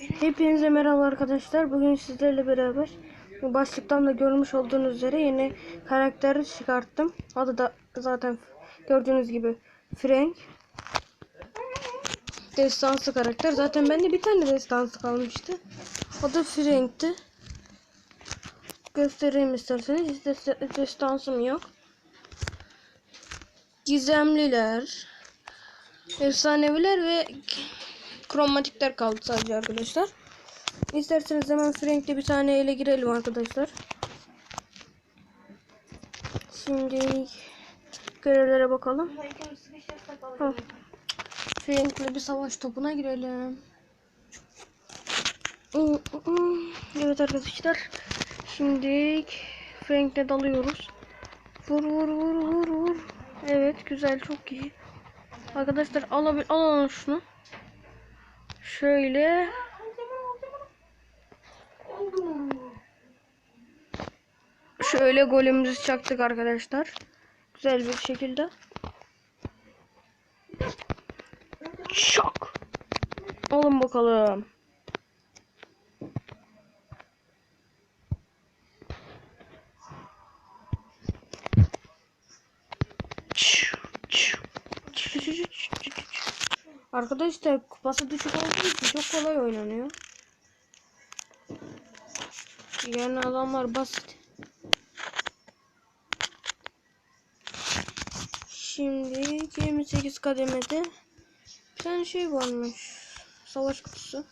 Hepinize merhaba arkadaşlar. Bugün sizlerle beraber başlıktan da görmüş olduğunuz üzere yeni karakteri çıkarttım. Adı da zaten gördüğünüz gibi Frank. Destansı karakter. Zaten bende bir tane destansı kalmıştı. O da Frank'ti. Göstereyim isterseniz. Destansım yok. Gizemliler. Efsaneviler ve kromatikler kaldı sadece arkadaşlar. İsterseniz hemen Frank'le bir tane ele girelim arkadaşlar. Şimdi görevlere bakalım. Frank'le bir savaş topuna girelim. Evet arkadaşlar. Şimdi Frank'le dalıyoruz. Vur vur vur vur vur. Evet güzel çok iyi. Arkadaşlar alabil alalım şunu. Şöyle. Şöyle golümüzü çaktık arkadaşlar. Güzel bir şekilde. Şok. Alın bakalım. Arkadaşlar kupası düşük olduğu için çok kolay oynanıyor. Yani adamlar basit. Şimdi 28 kademede bir tane şey varmış. Savaş kutusu.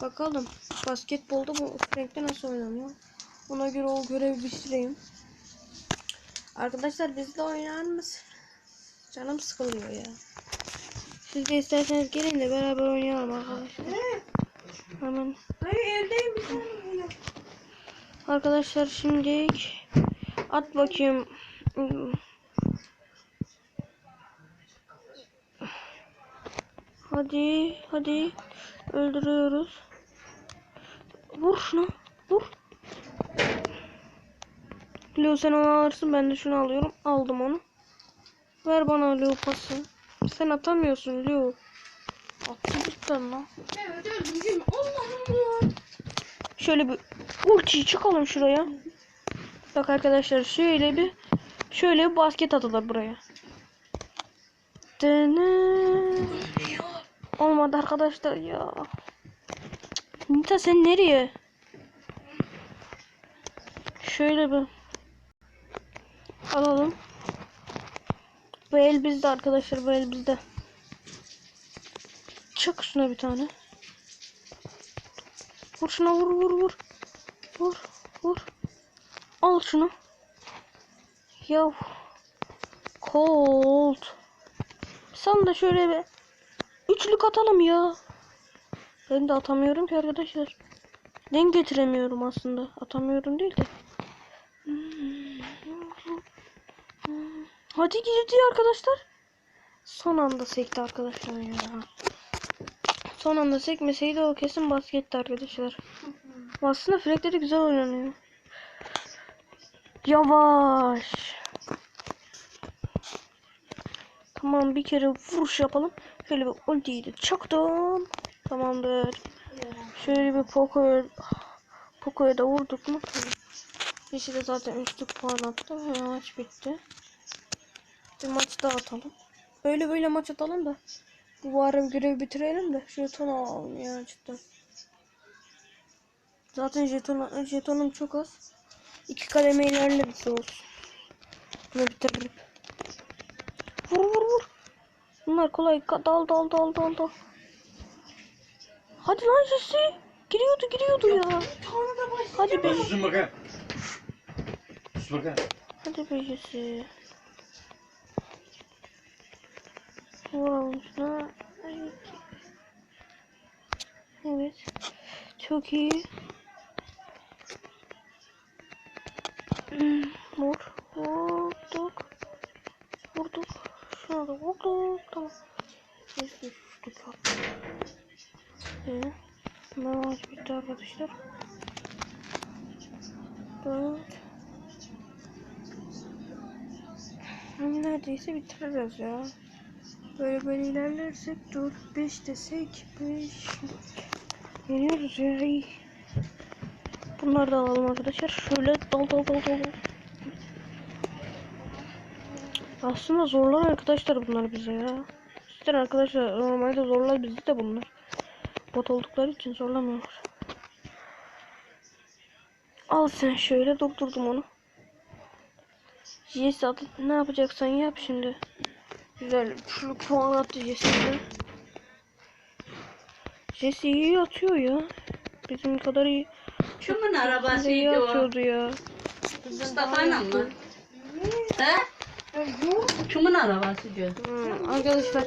Bakalım basketbolda bu renkte nasıl oynanıyor. Ona göre o görevi bitireyim. Arkadaşlar bizle oynar mısın? Canım sıkılıyor ya. Siz de isterseniz gelin de beraber oynayalım arkadaşlar. Hemen. Hayır evdeyim bir tane. Arkadaşlar şimdi at bakayım. Hadi hadi öldürüyoruz. Vur şunu vur. Leo sen onu alırsın ben de şunu alıyorum. Aldım onu. Ver bana Leo pası. Sen atamıyorsun Leo. Attı cidden lan. Evet öldüm? Allah'ım ya. Şöyle bir ultiyi çıkalım şuraya. Bak arkadaşlar şöyle bir şöyle bir basket atılır buraya. Dene. Olmadı arkadaşlar ya. Nita sen nereye? Şöyle bir alalım. Bu el bizde arkadaşlar bu el bizde. Çak şuna bir tane. Vur şuna vur vur vur. Vur vur. Al şunu. Ya. Cold. Sen de şöyle bir üçlük atalım ya. Ben de atamıyorum ki arkadaşlar. Denk getiremiyorum aslında. Atamıyorum değil de. Hadi girdi arkadaşlar. Son anda sekti arkadaşlar ya. Son anda sekmeseydi o kesin basketti arkadaşlar. Aslında frekleri güzel oynanıyor. Yavaş. Tamam bir kere vuruş yapalım. Şöyle bir ultiyi de çaktım. Tamamdır. Şöyle bir Poco'ya Poco'ya da vurduk mu? Birisi de zaten üçlük puan attı. Maç bitti. Bir maç daha atalım. Böyle böyle maç atalım da. Bu ara görevi bitirelim de. Jeton alalım ya cidden. Zaten jeton, jetonum çok az. İki kademe ilerleriz olsun. Bunu bitiririm. Vur vur vur. Bunlar kolay. Dal dal dal dal dal. Hadi lan Jesse. Giriyordu giriyordu ya. Hadi be. Susun bakayım. Sus bakayım. Hadi be Jesse. Vuralım şuna. Evet. Evet. Çok iyi. Hmm, Vur. Vurduk. Vurduk. Şuna da vurduk. Tamam. Neyse düştük. Ee, maç bitti arkadaşlar. Hani neredeyse bitiririz ya. Böyle böyle ilerlersek 4 5 desek 5 Yeniyoruz ya. Bunları da alalım arkadaşlar. Şöyle dal dal dal dal. Aslında zorlar arkadaşlar bunlar bize ya. Cidden arkadaşlar normalde zorlar bizi de bunlar. Bot oldukları için zorlamıyorlar. Al sen şöyle durdurdum onu. Adı ne yapacaksan yap şimdi. Güzel şu puan attı Jesse'de. Jesse iyi atıyor ya. Bizim kadar iyi. Kimin arabasıydı o? atıyordu ya. Mustafa'nın mı? He? Kimin arabasıydı? Hmm, arkadaşlar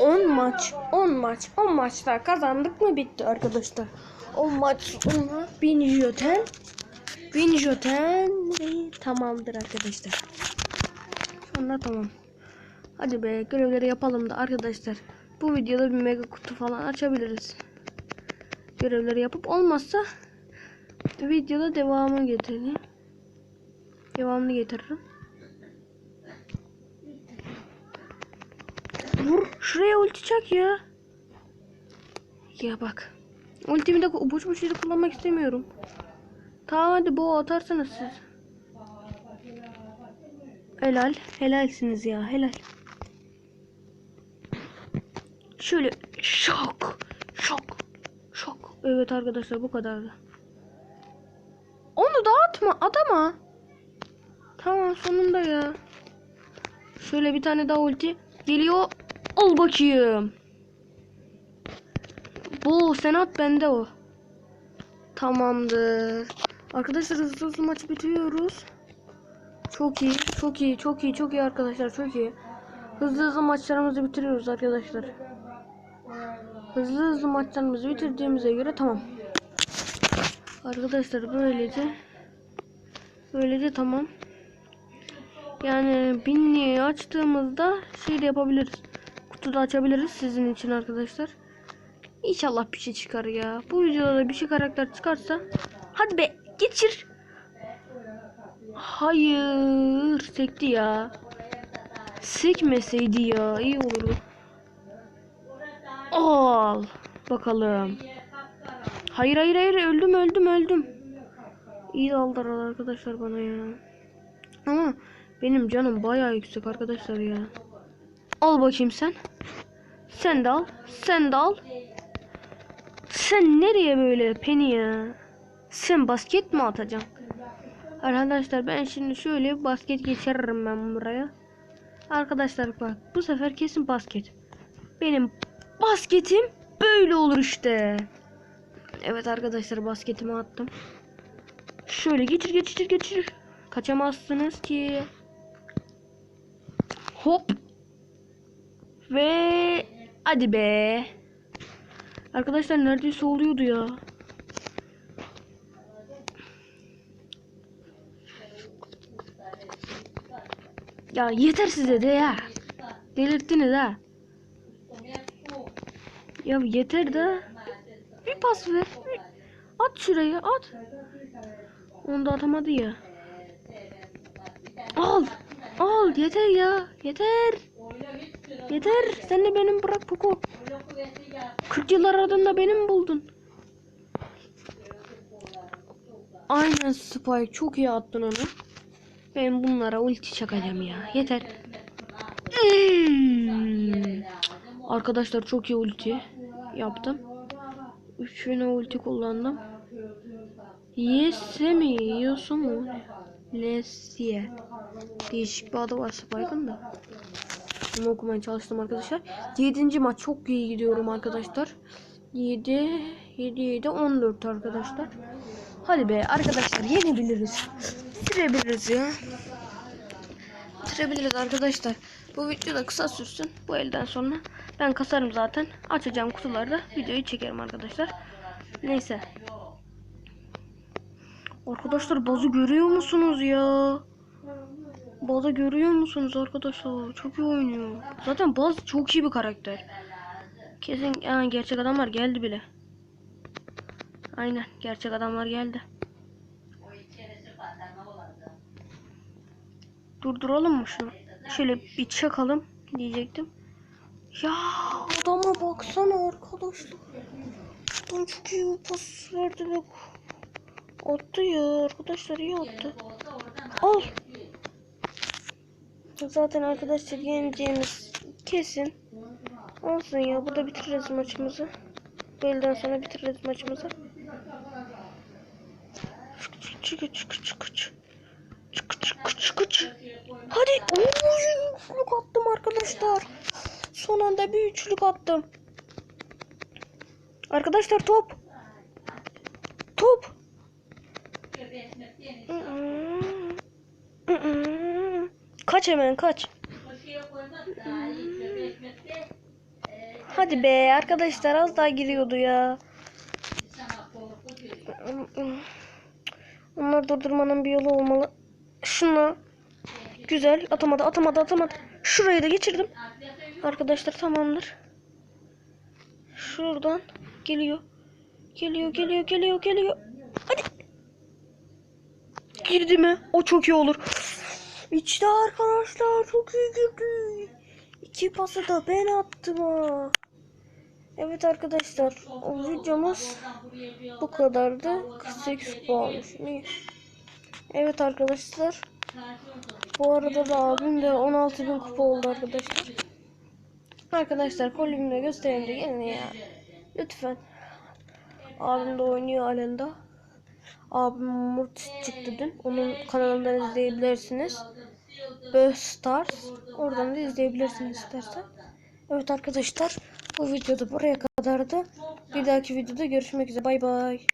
10 maç 10 maç 10 maçta kazandık mı bitti arkadaşlar 10 maç sonra 1000 jöten 1000 jöten ve tamamdır arkadaşlar sonra tamam hadi be görevleri yapalım da arkadaşlar bu videoda bir mega kutu falan açabiliriz görevleri yapıp olmazsa videoda devamı getireyim devamını getiririm Vur. Şuraya ulti çak ya. Ya bak. Ultimi de boş boş yere kullanmak istemiyorum. Tamam hadi bu atarsanız siz. Helal. Helalsiniz ya. Helal. Şöyle şok. Şok. Şok. Evet arkadaşlar bu kadardı. Onu da atma. Adama. Tamam sonunda ya. Şöyle bir tane daha ulti. Geliyor. Al bakayım. Bu senat bende o. Tamamdır. Arkadaşlar hızlı hızlı maçı bitiriyoruz. Çok iyi, çok iyi, çok iyi, çok iyi arkadaşlar, çok iyi. Hızlı hızlı maçlarımızı bitiriyoruz arkadaşlar. Hızlı hızlı maçlarımızı bitirdiğimize göre tamam. Arkadaşlar böylece böylece tamam. Yani binliği açtığımızda şey de yapabiliriz. Kutuda açabiliriz sizin için arkadaşlar. İnşallah bir şey çıkar ya. Bu videoda da bir şey karakter çıkarsa. Hadi be geçir. Hayır sekti ya. Sekmeseydi ya iyi olurdu. Al bakalım. Hayır hayır hayır öldüm öldüm öldüm. İyi aldılar arkadaşlar bana ya. Ama benim canım bayağı yüksek arkadaşlar ya. Al bakayım sen. Sen de al. Sen de al. Sen nereye böyle Penny ya? Sen basket mi atacaksın? Arkadaşlar ben şimdi şöyle basket geçiririm ben buraya. Arkadaşlar bak bu sefer kesin basket. Benim basketim böyle olur işte. Evet arkadaşlar basketimi attım. Şöyle geçir geçir geçir. Kaçamazsınız ki. Hop. Ve hadi be. Arkadaşlar neredeyse oluyordu ya. Ya yeter size de ya. Delirttiniz ha. Ya yeter de. Bir pas ver. Bir- At şuraya at. Onu da atamadı ya. Al. Al yeter ya. Yeter. Yeter. Sen de benim bırak Poco. 40 yıllar aradığında benim buldun. Aynen Spike. Çok iyi attın onu. Ben bunlara ulti çakacağım ya. Yeter. Hmm. Arkadaşlar çok iyi ulti yaptım. Üçüne ulti kullandım. Yese mi? Yiyorsun mu? Lesye. Değişik bir adı var Spike'ın da. Bunu okumaya çalıştım arkadaşlar. 7. maç çok iyi gidiyorum arkadaşlar. 7 7 7 14 arkadaşlar. Hadi be arkadaşlar yenebiliriz. Bitirebiliriz ya. Bitirebiliriz arkadaşlar. Bu video da kısa sürsün. Bu elden sonra ben kasarım zaten. Açacağım kutuları da videoyu çekerim arkadaşlar. Neyse. Arkadaşlar bazı görüyor musunuz ya? Bazı görüyor musunuz arkadaşlar? Çok iyi oynuyor. Zaten Baz çok iyi bir karakter. Kesin yani gerçek adamlar geldi bile. Aynen gerçek adamlar geldi. Durduralım mı şunu? Şöyle bir çakalım diyecektim. Ya adama baksana arkadaşlar. Lan çok iyi pas verdi ve attı ya arkadaşlar iyi attı. Al. Zaten arkadaşlar yeneceğimiz kesin. Olsun ya burada bitiririz maçımızı. Böyleden sonra bitiririz maçımızı. Çık çık çık çık çık çık. Çık çık çık çık. Hadi. Oy, üçlük attım arkadaşlar. Son anda bir üçlük attım. Arkadaşlar top. Top. Kaç hemen kaç. Hadi be arkadaşlar az daha giriyordu ya. Onları durdurmanın bir yolu olmalı. Şunu. Güzel. Atamadı atamadı atamadı. Şurayı da geçirdim. Arkadaşlar tamamdır. Şuradan geliyor. Geliyor geliyor geliyor geliyor. Hadi. Girdi mi? O çok iyi olur. İçti arkadaşlar. Çok iyi girdi. İki pası da ben attım ha. Evet arkadaşlar. O videomuz bu kadardı. 48 kupa olmuş. İyi. Evet arkadaşlar. Bu arada da abim de 16.000 kupa oldu arkadaşlar. Arkadaşlar kolümle göstereyim de gelin ya. Lütfen. Abim de oynuyor alenda. Abim Murt çıktı dün. Onun kanalından izleyebilirsiniz. Böyle. Oradan da izleyebilirsiniz istersen. Evet arkadaşlar. Bu videoda buraya kadardı. Bir dahaki videoda görüşmek üzere. Bay bay.